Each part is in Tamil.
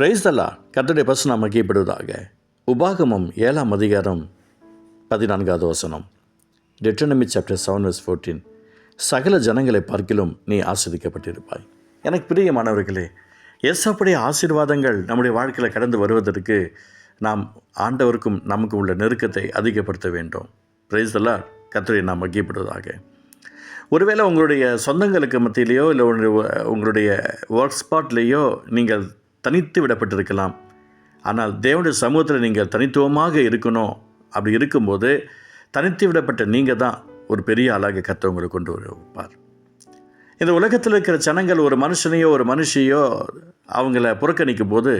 பிரைஸ் தல்லா பசு நாம் மகிழ்ப்படுவதாக உபாகமம் ஏழாம் அதிகாரம் பதினான்காவது வசனம். Deuteronomy chapter seven verse fourteen சகல ஜனங்களை பார்க்கிலும் நீ ஆஸ்வதிக்கப்பட்டிருப்பாய் எனக்கு பிரியமானவர்களே எஸ்ஸப்படி ஆசீர்வாதங்கள் நம்முடைய வாழ்க்கையில் கடந்து வருவதற்கு நாம் ஆண்டவருக்கும் நமக்கு உள்ள நெருக்கத்தை அதிகப்படுத்த வேண்டும். பிரைஸ் தல்லா நாம் மகிப்படுவதாக ஒருவேளை உங்களுடைய சொந்தங்களுக்கு மத்தியிலேயோ இல்லை உங்களுடைய உங்களுடைய ஒர்க் ஸ்பாட்லேயோ நீங்கள் தனித்து விடப்பட்டிருக்கலாம். ஆனால் தேவனுடைய சமூகத்தில் நீங்கள் தனித்துவமாக இருக்கணும். அப்படி இருக்கும்போது தனித்து விடப்பட்ட நீங்கள் தான் ஒரு பெரிய ஆளாக கத்தவங்களை கொண்டு வருவார். இந்த உலகத்தில் இருக்கிற ஜனங்கள் ஒரு மனுஷனையோ ஒரு மனுஷியோ அவங்கள புறக்கணிக்கும் போது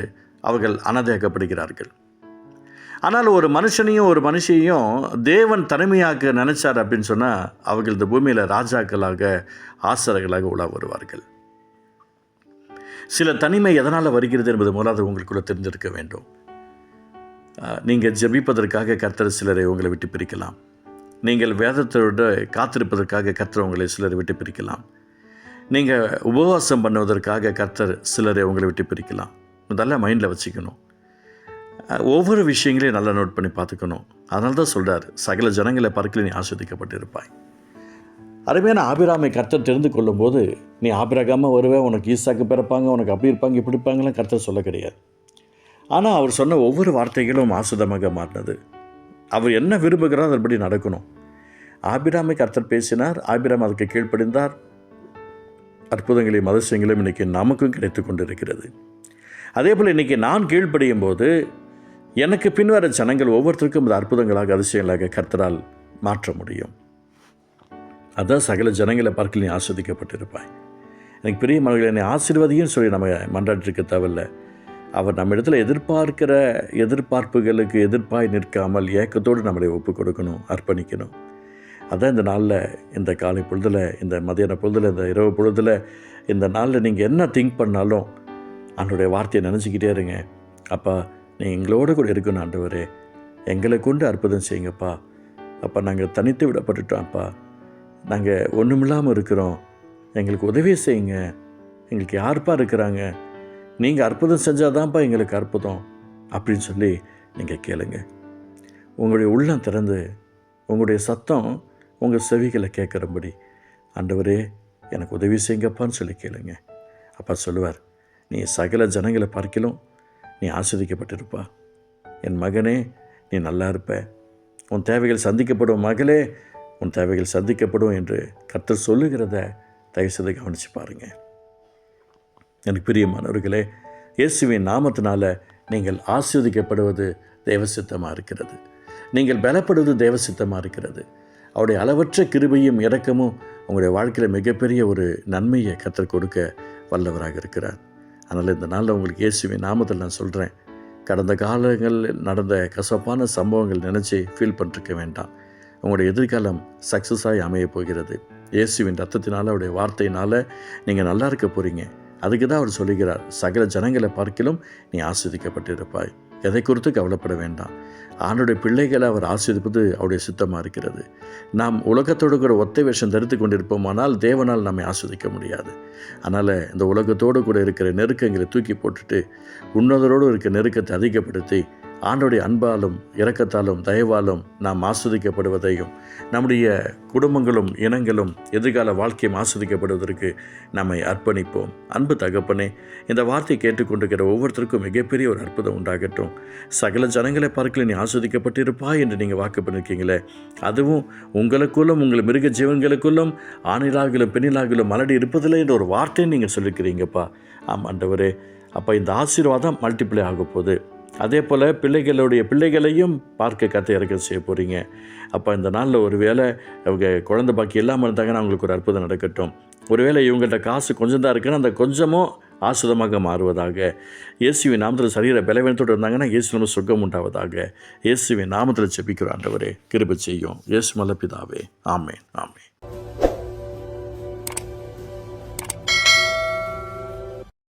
அவர்கள் அனதையாக்கப்படுகிறார்கள். ஆனால் ஒரு மனுஷனையும் ஒரு மனுஷியையும் தேவன் தனிமையாக்க நினைச்சார் அப்படின்னு சொன்னால் அவர்கள் இந்த பூமியில் ராஜாக்களாக ஆசரர்களாக உலா வருவார்கள். சில தனிமை எதனால் வருகிறது என்பது முதலாவது உங்களுக்குள்ள தெரிஞ்சிருக்க வேண்டும். நீங்கள் ஜபிப்பதற்காக கர்த்தர் சிலரை உங்களை விட்டு பிரிக்கலாம். நீங்கள் வேதத்தோடு காத்திருப்பதற்காக கர்த்தர் உங்களை சிலரை விட்டு பிரிக்கலாம். நீங்கள் உபவாசம் பண்ணுவதற்காக கர்த்தர் சிலரை உங்களை விட்டு பிரிக்கலாம். இதெல்லாம் மைண்டில் வச்சுக்கணும். ஒவ்வொரு விஷயங்களையும் நல்லா நோட் பண்ணி பார்த்துக்கணும். அதனால தான் சொல்கிறார் சகல ஜனங்களை பார்க்கல நீ ஆஸ்வதிக்கப்பட்டிருப்பாய். அருமையான ஆபிராமை கர்த்தர் தெரிந்து கொள்ளும்போது நீ ஆபிரகாம வருவே உனக்கு ஈசாக்கு பிறப்பாங்க உனக்கு அப்படி இருப்பாங்க இப்படி இருப்பாங்கலாம் கர்த்தர் சொல்ல கிடையாது. ஆனால் அவர் சொன்ன ஒவ்வொரு வார்த்தைகளும் ஆசுதமாக மாறினது. அவர் என்ன விரும்புகிறாரோ அதன்படி நடக்கணும். ஆபிராமை கர்த்தர் பேசினார் ஆபிராம் அதுக்கு கீழ்ப்படிந்தார். அற்புதங்களையும் அதிசயங்களையும் இன்றைக்கி நமக்கும் கிடைத்து கொண்டிருக்கிறது. அதே போல் இன்றைக்கி நான் கீழ்ப்படியும் போது எனக்கு பின்வர ஜனங்கள் ஒவ்வொருத்தருக்கும் அது அற்புதங்களாக அதிசயங்களாக கர்த்தரால் மாற்ற முடியும். அதான் சகல ஜனங்களை பார்க்க நீ ஆஸ்வதிக்கப்பட்டிருப்பாய். எனக்கு பெரிய மனதில் என்னை ஆசீர்வதியும் சொல்லி நம்ம மன்றாட்டிருக்க தேவையில்ல. அவர் நம்ம இடத்துல எதிர்பார்க்கிற எதிர்பார்ப்புகளுக்கு எதிர்ப்பாய் நிற்காமல் ஏக்கத்தோடு நம்மளை ஒப்பு கொடுக்கணும் அர்ப்பணிக்கணும். அதான் இந்த நாளில் இந்த காலை பொழுதில் இந்த மதியான பொழுதில் இந்த இரவு பொழுதில் இந்த நாளில் நீங்கள் என்ன திங்க் பண்ணாலும் அவனுடைய வார்த்தையை நினச்சிக்கிட்டே இருங்க. அப்பா நீ எங்களோட கூட இருக்கணும் ஆண்டவரே. எங்களை கொண்டு அற்புதம் செய்யுங்கப்பா. அப்பா நாங்கள் தனித்து விடப்பட்டுட்டோம் அப்பா. நாங்கள் ஒன்றுமில்லாமல் இருக்கிறோம். எங்களுக்கு உதவி செய்யுங்க. எங்களுக்கு யாருப்பா இருக்கிறாங்க? நீங்கள் அற்புதம் செஞ்சால் தான்ப்பா எங்களுக்கு அற்புதம். அப்படின்னு சொல்லி நீங்கள் கேளுங்க. உங்களுடைய உள்ளம் திறந்து உங்களுடைய சத்தம் உங்கள் செவிகளை கேட்குறபடி ஆண்டவரே எனக்கு உதவி செய்யுங்கப்பான்னு சொல்லி கேளுங்க. அப்பா சொல்லுவார் நீ சகல ஜனங்களை பார்க்கலும் நீ ஆஸ்வதிக்கப்பட்டிருப்பா என் மகனே நீ நல்லா இருப்ப. உன் தேவைகள் சந்திக்கப்படும் மகளே உன் தேவைகள் சந்திக்கப்படும் என்று கர்த்தர் சொல்லுகிறத தயவுசெய்து கவனித்து பாருங்கள் எனக்கு பிரியமானவர்களே இயேசுவின் நாமத்தினால நீங்கள் ஆஸ்வதிக்கப்படுவது தேவசித்தமாக இருக்கிறது. நீங்கள் பலப்படுவது தேவசித்தமாக இருக்கிறது. அவருடைய அளவற்ற கிருபையும் இரக்கமும் உங்களுடைய வாழ்க்கையில் மிகப்பெரிய ஒரு நன்மையை கற்றுக் கொடுக்க வல்லவராக இருக்கிறார். அதனால் இந்த நாளில் உங்களுக்கு இயேசுவின் நாமத்தில் நான் சொல்கிறேன் கடந்த காலங்களில் நடந்த கசப்பான சம்பவங்கள் நினச்சி ஃபீல் பண்ணிருக்க வேண்டாம். உங்களுடைய எதிர்காலம் சக்ஸஸாகி அமைய போகிறது. இயேசுவின் ரத்தத்தினால் அவருடைய வார்த்தையினால் நீங்கள் நல்லா இருக்க போகிறீங்க அதுக்கு தான் அவர் சொல்லுகிறார் சகல ஜனங்களை பார்க்கிலும் நீ ஆஸ்வதிக்கப்பட்டிருப்பாய் எதை குறித்து கவலைப்பட வேண்டாம். ஆண்டுடைய பிள்ளைகளை அவர் ஆஸ்வதிப்பது அவருடைய சித்தமாக இருக்கிறது. நாம் உலகத்தோடு கூட ஒத்தை வேஷம் தரித்து கொண்டிருப்போமானால் தேவனால் நம்மை ஆஸ்வதிக்க முடியாது. அதனால் இந்த உலகத்தோடு கூட இருக்கிற நெருக்கங்களை தூக்கி போட்டுட்டு உன்னதரோடு இருக்கிற நெருக்கத்தை அதிகப்படுத்தி ஆண்டோடைய அன்பாலும் இரக்கத்தாலும் தயவாலும் நாம் ஆஸ்வதிக்கப்படுவதையும் நம்முடைய குடும்பங்களும் இனங்களும் எதிர்கால வாழ்க்கையும் ஆஸ்வதிக்கப்படுவதற்கு நம்மை அர்ப்பணிப்போம். அன்பு தகப்பனே இந்த வார்த்தை கேட்டுக்கொண்டிருக்கிற ஒவ்வொருத்தருக்கும் மிகப்பெரிய ஒரு அற்புதம் உண்டாகட்டும். சகல ஜனங்களை பார்க்கல நீ ஆஸ்வதிக்கப்பட்டிருப்பா என்று நீங்கள் வாக்கு பண்ணியிருக்கீங்களே அதுவும் உங்களுக்குள்ளும் உங்கள் மிருக ஜீவன்களுக்குள்ளும் ஆணிலாகிலும் பெண்ணிலாகிலும் மலடி இருப்பதில்லை என்ற ஒரு வார்த்தையை நீங்கள் சொல்லியிருக்கிறீங்கப்பா ஆம் ஆண்டவரே. அப்போ இந்த ஆசீர்வாதம் மல்டிப்ளை ஆக போகுது. அதே போல் பிள்ளைகளுடைய பிள்ளைகளையும் பார்க்க கற்று இறக்க செய்ய போகிறீங்க அப்போ இந்த நாளில் ஒரு வேளை அவங்க குழந்தை பாக்கி இல்லாமல் இருந்தாங்கன்னா அவங்களுக்கு ஒரு அற்புதம் நடக்கட்டும். ஒருவேளை இவங்கள்ட்ட காசு கொஞ்சம் தான் இருக்குன்னா அந்த கொஞ்சமும் ஆசிரதமாக மாறுவதாக. இயேசுவின் நாமத்தில் சரீர பலவீனத்தோடு இருந்தாங்கன்னா இயேசு நம்ம சுகம் உண்டாவதாக. இயேசுவின் நாமத்தில் செபிக்கிற கிருப செய்யும். இயேசு மலப்பிதாவே. ஆமேன். ஆமேன்.